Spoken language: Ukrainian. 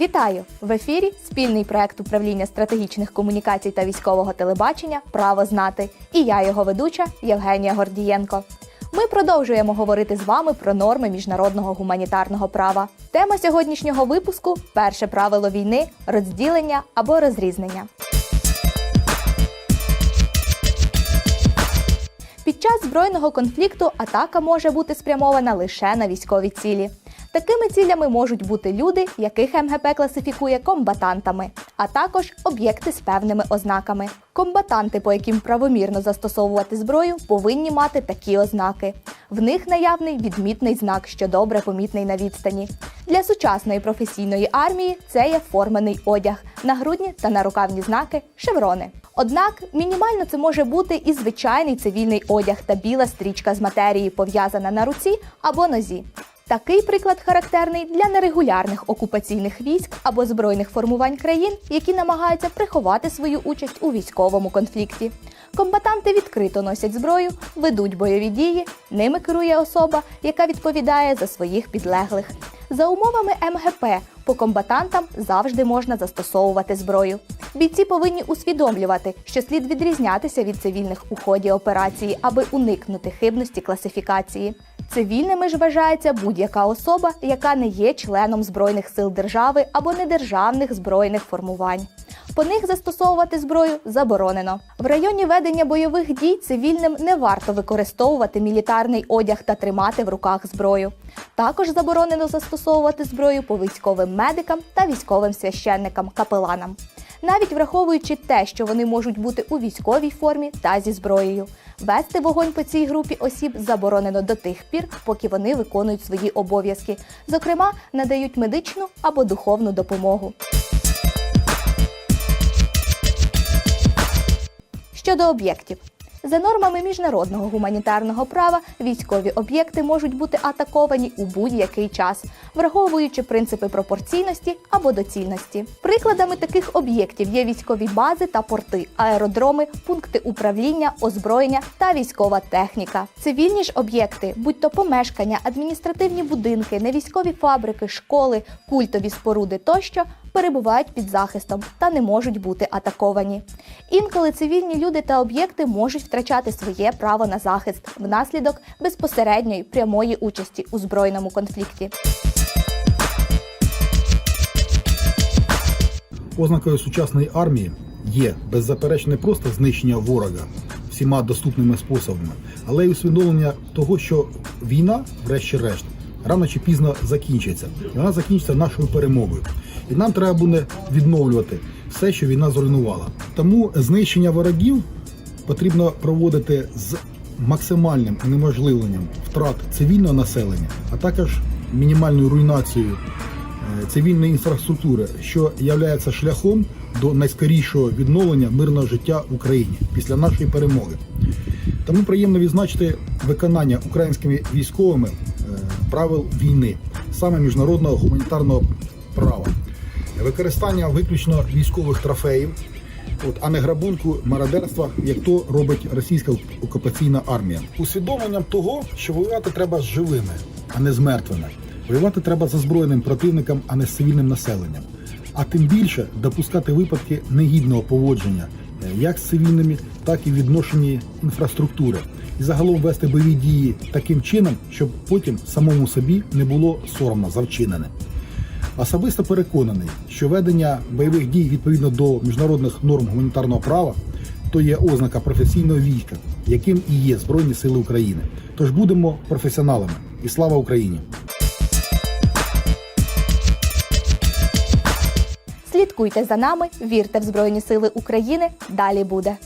Вітаю! В ефірі спільний проект управління стратегічних комунікацій та військового телебачення Право знати. І я, його ведуча Євгенія Гордієнко. Ми продовжуємо говорити з вами про норми міжнародного гуманітарного права. Тема сьогоднішнього випуску перше правило війни розділення або розрізнення. Час збройного конфлікту атака може бути спрямована лише на військові цілі. Такими цілями можуть бути люди, яких МГП класифікує комбатантами, а також об'єкти з певними ознаками. Комбатанти, по яким правомірно застосовувати зброю, повинні мати такі ознаки. В них наявний відмітний знак, що добре помітний на відстані. Для сучасної професійної армії це є формений одяг, нагрудні та нарукавні знаки шеврони. Однак мінімально це може бути і звичайний цивільний одяг та біла стрічка з матерії, пов'язана на руці або нозі. Такий приклад характерний для нерегулярних окупаційних військ або збройних формувань країн, які намагаються приховати свою участь у військовому конфлікті. Комбатанти відкрито носять зброю, ведуть бойові дії, ними керує особа, яка відповідає за своїх підлеглих. За умовами МГП по комбатантам завжди можна застосовувати зброю. Бійці повинні усвідомлювати, що слід відрізнятися від цивільних у ході операції, аби уникнути хибності класифікації. Цивільними ж вважається будь-яка особа, яка не є членом збройних сил держави або недержавних збройних формувань. По них застосовувати зброю заборонено. В районі ведення бойових дій цивільним не варто використовувати мілітарний одяг та тримати в руках зброю. Також заборонено застосовувати зброю по військовим медикам та військовим священникам капеланам. Навіть враховуючи те, що вони можуть бути у військовій формі та зі зброєю. Вести вогонь по цій групі осіб заборонено до тих пір, поки вони виконують свої обов'язки, зокрема, надають медичну або духовну допомогу. Щодо об'єктів. За нормами міжнародного гуманітарного права військові об'єкти можуть бути атаковані у будь-який час, враховуючи принципи пропорційності або доцільності. Прикладами таких об'єктів є військові бази та порти, аеродроми, пункти управління, озброєння та військова техніка. Цивільні ж об'єкти, будь то помешкання, адміністративні будинки, невійськові фабрики, школи, культові споруди тощо перебувають під захистом та не можуть бути атаковані. Інколи цивільні люди та об'єкти можуть втрачати своє право на захист внаслідок безпосередньої прямої участі у збройному конфлікті. Ознакою сучасної армії є беззаперечно не просто знищення ворога всіма доступними способами, але й усвідомлення того, що війна, врешті-решт, рано чи пізно закінчиться. Вона закінчиться нашою перемогою. І нам треба буде відновлювати все, що війна зруйнувала. Тому знищення ворогів потрібно проводити з максимальним унеможливленням втрат цивільного населення, а також мінімальною руйнацією е, цивільної інфраструктури, що є шляхом до найскорішого відновлення мирного життя в Україні після нашої перемоги. Тому приємно відзначити виконання українськими військовими е, правил війни, саме міжнародного гуманітарного права, використання виключно військових трофеїв, от, а не грабунку мародерства, як то робить російська окупаційна армія. Усвідомленням того, що воювати треба з живими, а не з мертвими. Воювати треба з озброєним противником, а не з цивільним населенням. А тим більше допускати випадки негідного поводження е, як з цивільними, так і відношенні інфраструктури. І загалом вести бойові дії таким чином, щоб потім самому собі не було соромно за вчинене. Особисто переконаний, що ведення бойових дій відповідно до міжнародних норм гуманітарного права то є ознака професійного війська, яким і є Збройні Сили України. Тож будемо професіоналами і слава Україні! Слідкуйте за нами, вірте в Збройні Сили України. Далі буде.